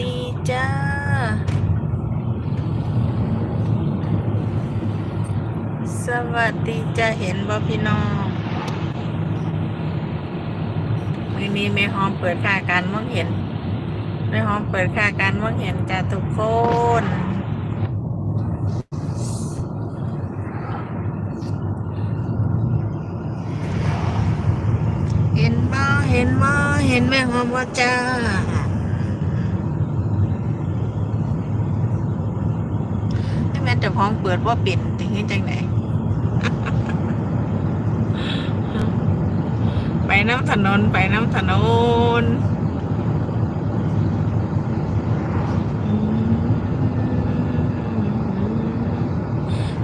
ดีจ้า สวัสดีจ้าเห็นบ่พี่น้องมือนี้แม่หอมเปิดค่าการมองเห็นแม่หอมเปิดค่าการมองเห็นจ้าทุกคนเห็นบ่เห็นบ่เห็นแม่หอมว่าจ้า ให้แม่ เจะพ้าของเปิดว่าเปิดถึงใจังไหนไปน้ำถนนไปน้ำถนน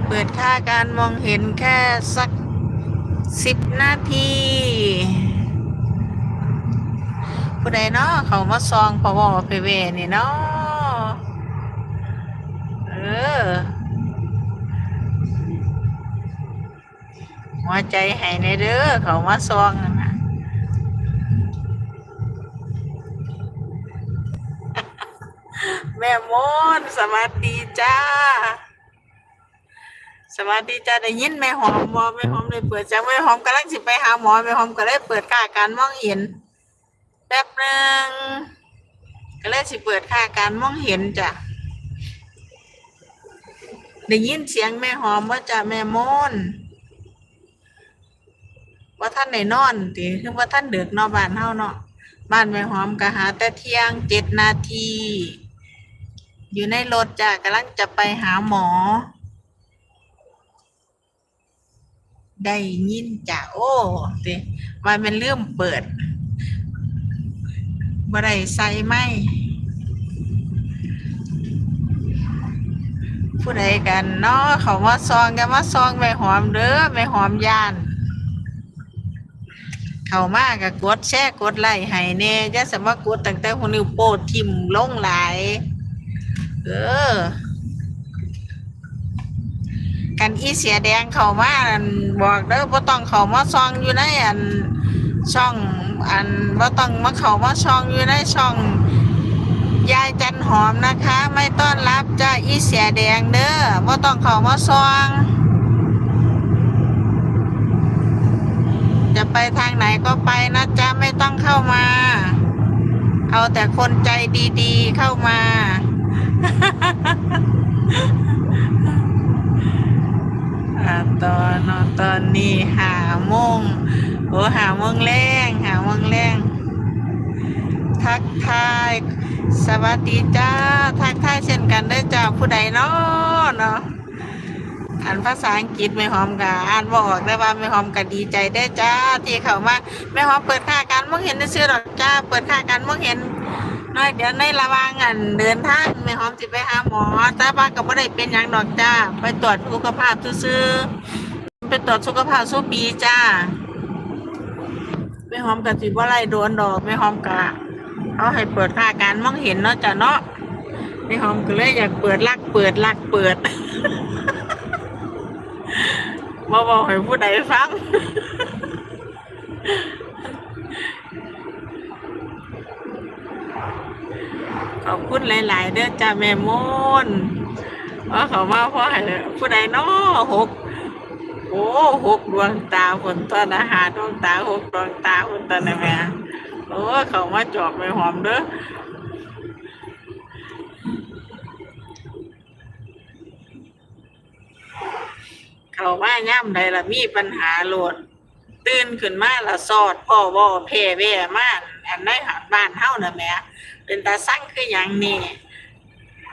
เปิดค่าการมองเห็นแค่สักสิบนาทีผู้ใดเนาะเขามาซองพอวอไปเวนี่เนาะเออ หัวใจให้ในเด้อเขามาซองนั่นะแม่มนสวัสดีจ้า สวัสดีจ้าได้ยินแม่หอมบอแม่หอมเลยเปิดจ้าแม่หอมกำลังสิไปหาหมอแม่หอมก็เลยเปิดค่าการมองเห็นแป๊บหนึ่งก็เลยสิเปิดค่าการมองเห็นจ้ะได้ยินเสียงแม่หอมว่าจ้ะแม่มน ว่าท่านไหนนอนติคือว่าท่านเดือกนอบ้านเฮาเนาะบ้านแม่หอมก็หา แต่เที่ยงเจ็ดนาที อยู่ในรถจ้ะกำลังจะไปหาหมอ ได้ยินจ้ะโอ้ติว่ามันเริ่มเปิดบ่ได้ใส่ไหมผู้ใดกันเนาะเขามาซองกันมาซองแม่หอมเด้อแม่หอมยาน เขามาก็กดแชร์กดไลค์ให้แน่จะสามารถกดตั้งแต่หัวนิ้วโป้ทิ่มลงหลายเออกันอีเสียแดงเขามาอั่นบอกเด้อบ่ต้องเขามาซองอยู่ในอันช่องอันว่าต้องมาเขามาช่องอยู่ในช่องยายจันหอมนะคะ ไม่ต้อนรับจ้าอีเสียแดงเด้อว่าต้องเขามาซอง จะ ไปทางไหนก็ไปนะจ๊ะไม่ต้องเข้ามา เอาแต่คนใจดีๆเข้ามาอ่าตอนตอนนี้หาโมงโอ้หาโมงแรงหาโมงแรงทักทายสวัสดีจ้าทักทายเช่นกันได้จ้าผู้ใดเนาะเนาะ อ่านภาษาอังกฤษไม่หอมกะอ่านบออกได้ว่าไม่หอมกะดีใจได้จ้าที่เขามาไม่หอมเปิดค่าการมองเห็นได้ซื้อดอกจ้า เปิดค่าการมองเห็นน้อยเดี๋ยวในระว่างอันเดินทางแม่หอมสิไปหาหมอแต่ว่าก็บ่ได้เป็นหยังดอกจ้า ไปตรวจสุขภาพซื่อๆไปตรวจสุขภาพสุปีจ้าแม่หอมก็สิบ่าไล่โดนดอกแม่หอมก็เอาให้เปิดค่าการมองเห็นเนาะจ้ะเนาะแม่หอมก็เลยอยากเปิดลักเปิดลักเปิด บ่บอกให้ผู้ใดฟัง ขอบคุณหลาย ๆ เด้อจ้าแม่มนว่าเขามาพราะให้ผู้ใดน้อหกโอ้หกดวงตาฝนต้นอาหารดวงตาหกดวงตาฝนต้นนะแม่โอ้เขามาจอบไม่หอมเด้อ เขามาย่ำใดละมีปัญหาโหลดตื่นขึ้นมาละสอดพ่อบ่แพ่แว่มาอันในหาบ้านเฮาน่ะแหม่เป็นตาสั่งคืออย่างนี้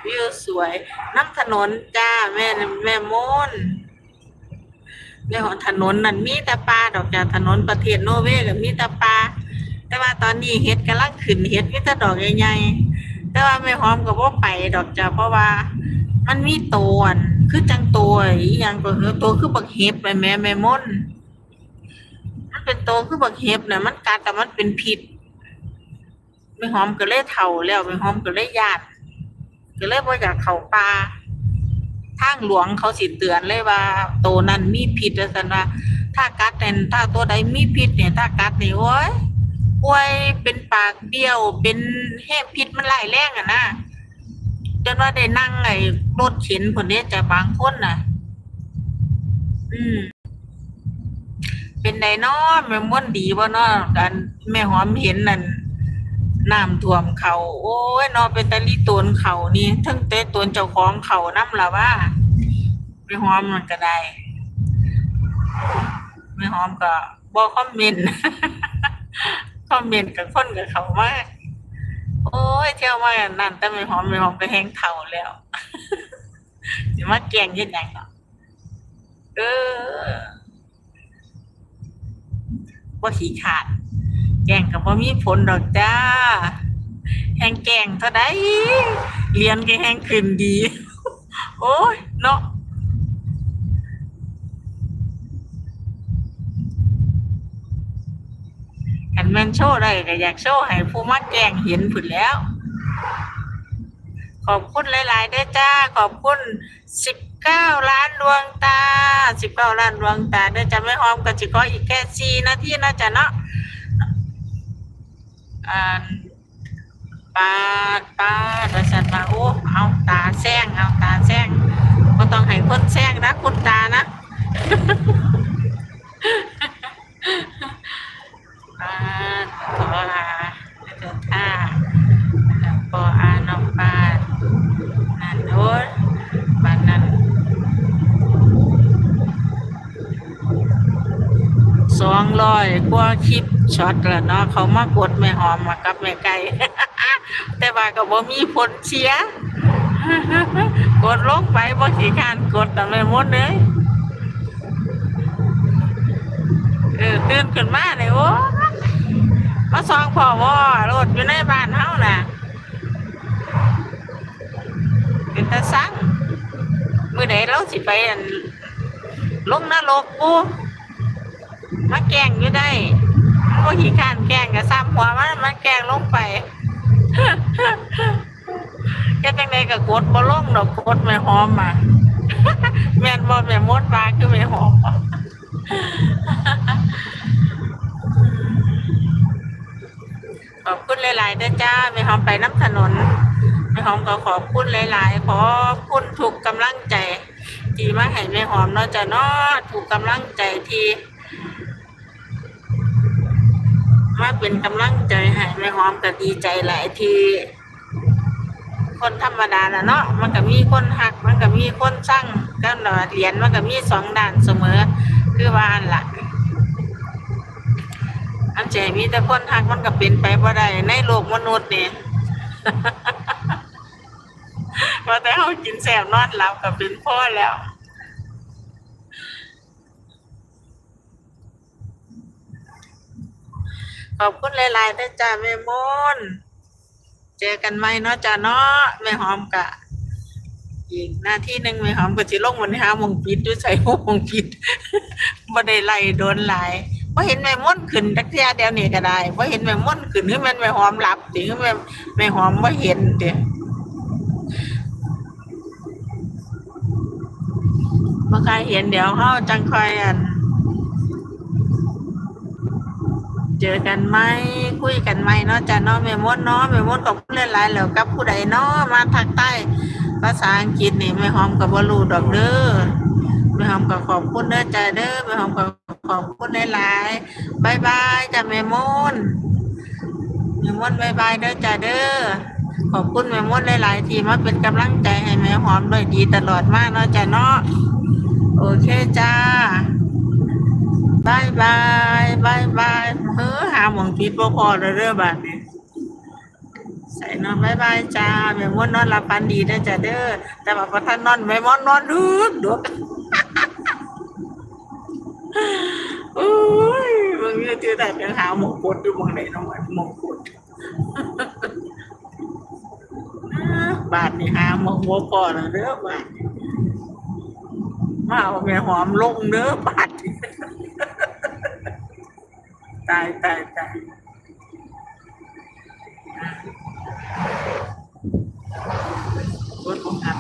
วิวสวยน้ำถนนจ้าแม่แม่มนแม่ของถนนนั่นมีแต่ปลาดอกจ้าถนนประเทศโนเวก็มีแต่ปลาแต่ว่าตอนนี้เฮ็ดกำลังขึ้นเฮ็ดมีแต่ดอกใหญ่ๆแต่ว่าแม่หอมก็บ่ไปดอกจ้าเพราะว่า มันมีตัวน คือจังตัวอีหยังก็คือตัวคือบักเห็บไปแม่แม่มนมันเป็นตัวคือบักเห็บน่ะมันกัดแต่มันเป็นพิษไม่หอมก็เลยเฒ่าแล้วไม่หอมก็เลยยานก็เลยบ่อยากเข้าป่าทางหลวงเขาสิเตือนเลยว่าโตวนั้นมีพิษว่าซั่นว่าถ้ากัดเนี่ยถ้าตัวใดมีพิษเนี่ย ถ้ากัดนี่โอ้ยป่วยเป็นปากเบี้ยวเป็นแห้พิษมันไล่แรงอะนะ จนว่าได้นั่งไอ้รถเข็นคนนี้จะบางคนน่ะ อืม เป็นไดเนาะแม่ม่วนดีบ่เนาะกันแม่หอมเห็นนั่นน้ำท่วมเขา โอ้ยนาะเป็นตะลี่ตนเขานี่ทั้งแต่ตนเจ้าของเขานำละว่าแม่หอมมันก็ได้แม่หอมก็บ่คอมเมนต์คอมเมนต์กับคนกับเขามาก โอ้ยเที่ยวมานั่นแต่ไม่หอมไม่หอมไปแห้งเท่าแล้วสิมาแกล้งเฮ็ดหยังเนาะเออบ่าขี้ขาด แกงก็บ่มีผลดอกจ้า แห้งแกงเท่าใดเรียนก็แห้งขึ้นดี โอ้ยเนาะ คั นแม่นโชว์ได้ก็อยากโชว์ให้ผู้มาแกล้งเห็นผุนแล้ว ขอบคุณหลายๆเด้จ้า ขอบคุณ19ล้านดวงตา19ล้านดวงตาเด้จ้าไม่หอมก็สิขออีกแค่4นาทีนะจ้ะเนาะอ่าปาดปาดว่าซั่นว่าโอ้เอาตาแซงเอาตาแซงบ่ต้องให้คนแซงนะคุณตานะ บ้านขออาเจ้าท่าปออาน้องบ้านนั่นโน้นบ้านนั้นสองร้อย กว่าคลิปช็อตแล้วเนาะเขามากดแม่หอมมากับแม่ไก่แต่ว่าก็บ่มีผลเสียกดลงไปบ่ขี้คร้านกดแต่ไม่หมดเลยเออตื่นขึ้นมาเลยโอ้มาซองพ่อว่ารถอยู่ในบ้านเฮาน่ะเป็นตาสั่งมือไหนเราสิไปอันลงนรกปู มาแกงอยู่ได้ก็ขี้ข้านแกงกับซ้ำหัวมันมันแกล้งลงไปแค่จังใดก็กดบ่ลงดอกกดไม่หอมมาแม่นบ่แม่มดปลาคือไม่หอมบ่ขอบคุณหลายๆเด้อจ้าไม่หอมไปน้ำถนนไม่หอมก็ขอบคุณหลายๆ ขอบคุณถูกกำลังใจ ที่มาให้แม่หอมเนาะจ้ะเนาะถูกกำลังใจที่ มาเป็นกำลังใจให้แม่หอมก็ดีใจหลายทีคนธรรมดาละเนาะมันก็มีคนหัก มันก็มีคนสร้างก็เหรียญมันก็มีสองด้านเสมอ คือว่าอันละอันใจมีแต่คนหักมันก็เป็นไปบ่ได้ในโลกมนุษย์นี่ว่าแต่เฮากินแซ่บนอนหลับก็เป็นพ่อแล้ว ข อบคุณหลายๆด้จ้าแม่มนเจอกันไหมเนาะจ้าเนาะแม่หอมกะอีกหน้าที่หนึ่งแม่หอมก็สิลงวันที่ห้ามงปิดด้วยใส่หกโมงปิดบ่ได้ไล่โดนหลายบ่เห็นแม่ม่นขึ้นจักเทียเดียวนี่ก็ได้บ่เห็นแม่ม่นขึ้นคือแม่นแม่หอมหลับติคือแม่แม่หอมบ่เห็นติบ่ใครเห็นเดี๋ยวเฮาจังคอยอัน เจอกันไหมคุยกันไหมเนาะจ้ะเนาะแม่มดเนาะแม่มดขอบคุณหลายๆแล้วกับผู้ใดเนาะมาทางใต้ภาษาอังกฤษนี่แม่หอมก็บ่รู้ดอกเด้อแม่หอมก็ขอบคุณเด้อจ้ะเด้อแม่หอมก็ขอบคุณหลายๆบายบายจ้ะแม่มดแม่มดบายบายเด้อจ้ะเด้อขอบคุณแม่มดหลายๆที่มาเป็นกำลังใจให้แม่หอมด้วยดีตลอดมากเนาะจ้ะเนาะโอเคจ้าบายบายบายบาย เฮ้อหาหมองคิดบ่พอแล้วเด้อบัดนี้ใส่นอนบายบายจ้าแม่มดนนอนหลับฝันดีเด้อจ้าเด้อแต่ว่าพอท่านนอนแม่มดนนอนดึกดึกโอ้ยมึงเนี่ยที่แต่ยังหาหมองกดอยู่หมองไหนน้องหมองกดบาดนี่หาหมองบ่พอแล้วเด้อบาดนี้มาเอาแม่หอมลงเด้อบาด ตายตายตายกดบังคับ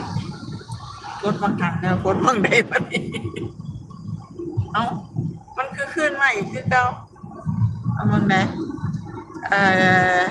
กดบังคับแล้วกดบังได้ปะนี่เอ้ามันคือขึ้นใหม่คือเก่าเอามันได้เอ่อ